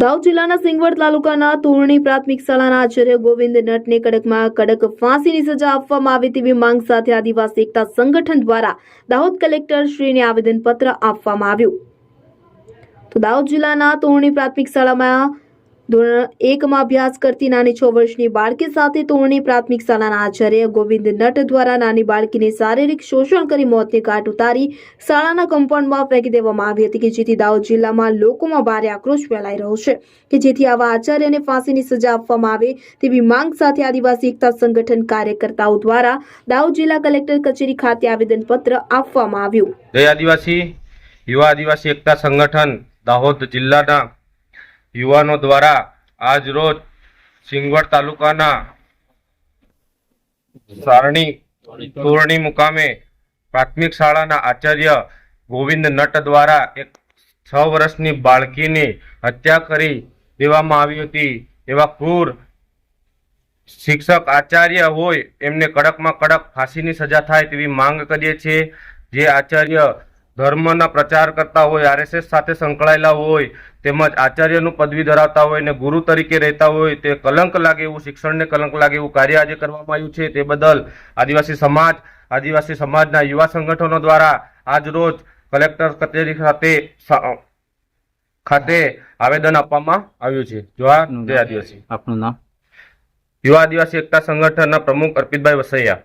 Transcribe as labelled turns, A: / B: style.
A: દાહોદ જિલ્લાના સિંગવડ તાલુકાના તોરણી પ્રાથમિક શાળાના આચાર્ય ગોવિંદ નટને કડકમાં કડક ફાંસીની સજા આપવામાં આવે તેવી માંગ સાથે આદિવાસી એકતા સંગઠન દ્વારા દાહોદ કલેક્ટર શ્રીને આવેદનપત્ર આપવામાં આવ્યું. તો દાહોદ જિલ્લાના તોરણી પ્રાથમિક શાળામાં ધોરણ એકમાં અભ્યાસ કરતી નાની છ વર્ષની બાળકી સાથે તોરણી પ્રાથમિક શાળાના આચાર્ય ગોવિંદ નટ દ્વારા નાની બાળકીને શારીરિક શોષણ કરી મોતને ઘાટ ઉતારી શાળાના કમ્પાઉન્ડમાં ફેંકી દેવામાં આવી હતી કે જેથી દાહોદ જિલ્લામાં લોકોમાં ભારે આક્રોશ ફેલાઈ રહ્યો છે કે જેથી આવા આચાર્યને ફાંસીની સજા આપવામાં આવે તેવી માંગ સાથે આદિવાસી એકતા સંગઠન કાર્યકર્તાઓ દ્વારા દાહોદ જિલ્લા કલેક્ટર કચેરી ખાતે આવેદનપત્ર આપવામાં આવ્યું.
B: આદિવાસી, યુવા આદિવાસી એકતા સંગઠન દાહોદ જિલ્લાના યુવાનો દ્વારા આજરોજ સિંગવડ તાલુકાના સારણી તોરણી મુકામે પ્રાથમિક શાળાના આચાર્ય ગોવિંદ નટ દ્વારા એક છ વર્ષની બાળકીની હત્યા કરી દેવામાં આવી હતી. એવા ક્રૂર શિક્ષક આચાર્ય હોય એમને કડકમાં કડક ફાંસીની સજા થાય તેવી માંગ કરીએ છીએ. જે આચાર્ય ધર્મના પ્રચાર કરતા હોય આરએસએસ સાથે સંકળાયેલા હોય તેમજ આચાર્યનું પદવી ધરાવતા હોય અને ગુરુ તરીકે રહેતા હોય તે કલંક લાગે એવું શિક્ષણને કલંક લાગે એવું કાર્ય આજે કરવામાં આવ્યું છે. તે બદલ આદિવાસી સમાજ આદિવાસી સમાજના યુવા સંગઠનો દ્વારા આજ રોજ કલેક્ટર કચેરી ખાતે ખાતે આવેદન આપવામાં આવ્યું છે. જોવા જય આદિવાસી.
C: આપનું નામ?
B: યુવા આદિવાસી એકતા સંગઠનના પ્રમુખ અર્પિતભાઈ વસૈયા.